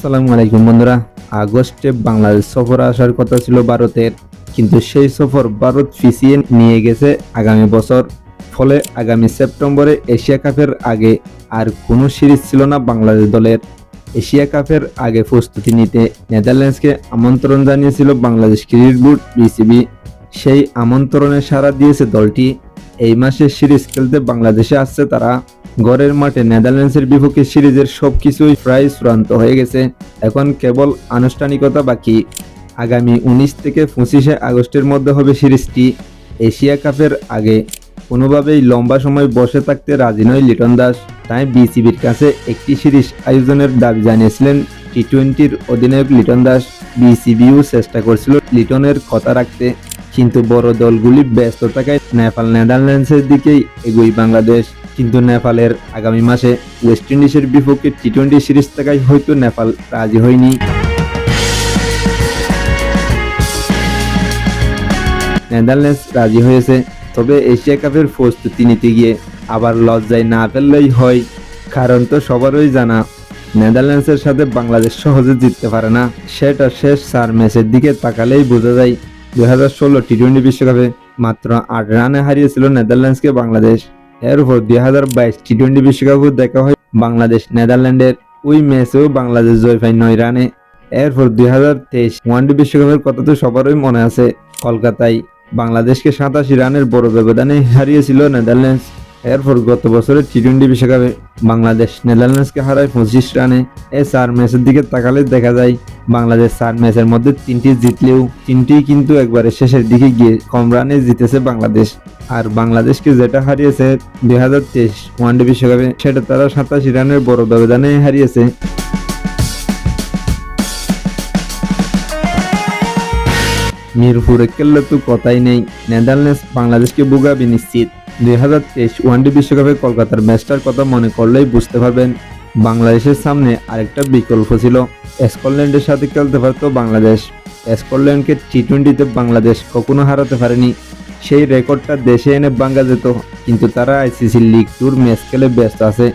আসসালামু আলাইকুম বন্ধুরা। আগস্টে বাংলাদেশ সফর আসার কথা ছিল ভারতের, কিন্তু সেই সফর ভারত পিছিয়ে নিয়ে গেছে আগামী বছর। ফলে আগামী সেপ্টেম্বরে এশিয়া কাপের আগে আর কোনো সিরিজ ছিল না বাংলাদেশ দলের। এশিয়া কাপের আগে প্রস্তুতি নিতে নেদারল্যান্ডসকে আমন্ত্রণ জানিয়েছিল বাংলাদেশ ক্রিকেট বোর্ড বিসিবি। সেই আমন্ত্রণে সাড়া দিয়েছে দলটি। এই মাসে সিরিজ খেলতে বাংলাদেশে আসছে তারা। ঘরের মাঠে নেদারল্যান্ডসের বিপক্ষে সিরিজের সবকিছুই প্রায় চূড়ান্ত হয়ে গেছে। এখন কেবল আনুষ্ঠানিকতা বাকি। আগামী উনিশ থেকে পঁচিশে আগস্টের মধ্যে হবে সিরিজটি এশিয়া কাপের আগে। কোনোভাবেই লম্বা সময় বসে থাকতে রাজি নয় লিটন দাস। তাই বিসিবির কাছে একটি সিরিজ আয়োজনের দাবি জানিয়েছিলেন টি টোয়েন্টির অধিনায়ক লিটন দাস। বিসিবিও চেষ্টা করছিল লিটনের কথা রাখতে। কিন্তু বড় দলগুলি ব্যস্ত থাকায় নেপাল, নেদারল্যান্ডসের দিকেই এগোই বাংলাদেশ। কিন্তু নেপালের আগামী মাসে ওয়েস্ট ইন্ডিজের বিপক্ষে টি টোয়েন্টি সিরিজ থাকায় হয়তো নেপাল রাজি হয়নি। নেদারল্যান্ডস রাজি হয়েছে, তবে এশিয়া কাপের প্রস্তুতি নিতে গিয়ে আবার লজ্জায় না ফেললেই হয়। কারণ তো সবারই জানা, নেদারল্যান্ডসের সাথে বাংলাদেশ সহজে জিততে পারে না। সেটা শেষ চার ম্যাচের দিকে তাকালেই বোঝা যায় দুই হাজার ষোলো টি টোয়েন্টি বিশ্বকাপে মাত্র আট রানে হারিয়েছিল নেদারল্যান্ডসকে বাংলাদেশ। এর উপর দুই হাজার বাইশ টি টোয়েন্টি বিশ্বকাপও দেখা হয় বাংলাদেশ নেদারল্যান্ডের। ওই ম্যাচেও বাংলাদেশ জয় পায় নয় রানে। এরপর দুই হাজার তেইশ ওয়ানডে বিশ্বকাপের কথা তো সবারই মনে আছে? কলকাতায় বাংলাদেশকে সাতাশি রানের বড় ব্যবধানে হারিয়েছিল নেদারল্যান্ডস। এরপর গত বছরের টি টোয়েন্টি বিশ্বকাপে বাংলাদেশ নেদারল্যান্ডসকে হারায় পঁচিশ রানে। এ চার ম্যাচের দিকে তাকালে দেখা যায়, বাংলাদেশ চার ম্যাচের মধ্যে তিনটি জিতলেও তিনটি কিন্তু একবারে শেষের দিকে গিয়ে কম রানে জিতেছে বাংলাদেশ। আর বাংলাদেশকে যেটা হারিয়েছে দুই হাজার তেইশ ওয়ানডে বিশ্বকাপে, সেটা তারা সাতাশি রানের বড় ব্যবধানে হারিয়েছে। মিরপুরে খেললে তো কথাই নেই। নেদারল্যান্ডস বাংলাদেশকে বুগাবে নিশ্চিত দুই হাজার তেইশ ওয়ানডে বিশ্বকাপে কলকাতার ম্যাচটার কথা মনে করলেই বুঝতে পারবেন, বাংলাদেশের সামনে আরেকটা বিকল্প ছিল। স্কটল্যান্ডের সাথে খেলতে পারতো বাংলাদেশ। স্কটল্যান্ডকে টি টোয়েন্টিতে বাংলাদেশ কখনো হারাতে পারেনি। সেই রেকর্ডটা দেশে এনে ভাঙ্গা যেত কিন্তু তারা আইসিসি লিগ টুর ম্যাচ খেলে ব্যস্ত আছে।